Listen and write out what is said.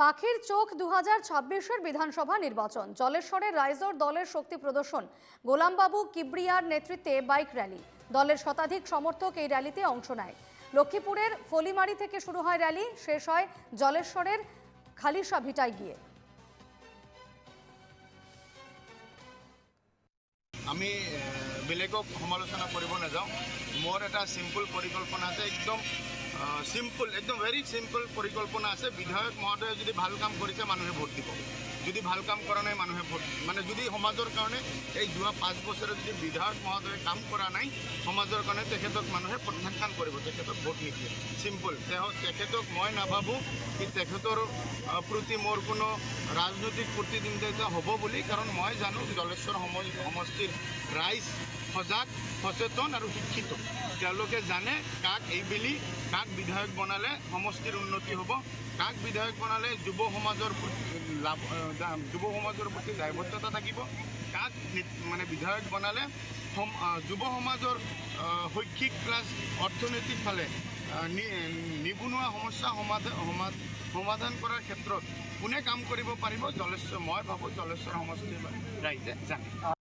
পাখির চোখ দু হাজার ছাব্বিশের বিধানসভা নির্বাচন। জলেশ্বরের রাইজর দলের শক্তি প্রদর্শন। গোলামবাবু কিবরিয়ার নেতৃত্বে বাইক র্যালি। দলের শতাধিক সমর্থক এই র্যালিতে অংশ নেয়। লক্ষ্মীপুরের ফলিমারি থেকে শুরু হয় র্যালি, শেষ হয় জলেশ্বরের খালিশা ভিটায় গিয়ে। আমি বেলেগক সমালোচনা কৰিব নাযাওঁ। মোৰ এটা চিম্পুল পৰিকল্পনা আছে, একদম চিম্পুল একদম ভেৰি চিম্পুল পৰিকল্পনা আছে। বিধায়ক মহোদয়ে যদি ভালো কাম কৰিছে, মানুহে ভোট দিব। যদি ভালো কাম কৰা নাই, মানুহে ভোট মানে যদি সমাজৰ কাৰণে এই যোৱা পাঁচ বছৰে যদি বিধায়ক মহোদয়ে কাম কৰা নাই, সমাজৰ কাৰণে তেখেতক মানুহে প্ৰত্যাখ্যান কৰিব, তেখেতক ভোট নিদিয়ে। চিম্পুল তেওঁ তেখেতক মই নাভাবোঁ কি তেখেতৰ প্ৰতি মোৰ কোনো ৰাজনৈতিক প্ৰতিদ্বন্দ্বিতা হ'ব বুলি, কাৰণ মই জানো জলেশ্বৰ সম- সমষ্টিৰ ৰাইজ সজাগ, সচেতন আৰু শিক্ষিত। তেওঁলোকে জানে কাক এইবেলি কাক বিধায়ক বনালে সমষ্টিৰ উন্নতি হ'ব কাক বিধায়ক বনালে যুৱ সমাজৰ লাভ যুৱ সমাজৰ প্ৰতি দায়বদ্ধতা থাকিব কাক মানে বিধায়ক বনালে যুৱ সমাজৰ শৈক্ষিক প্লাছ অৰ্থনৈতিক ফালে নিবনুৱা সমস্যা সমাধান সমাধান কৰাৰ ক্ষেত্ৰত কোনে কাম কৰিব পাৰিব জলেশ্বৰ মই ভাবোঁ জলেশ্বৰ সমষ্টিৰ ৰাইজে জানে।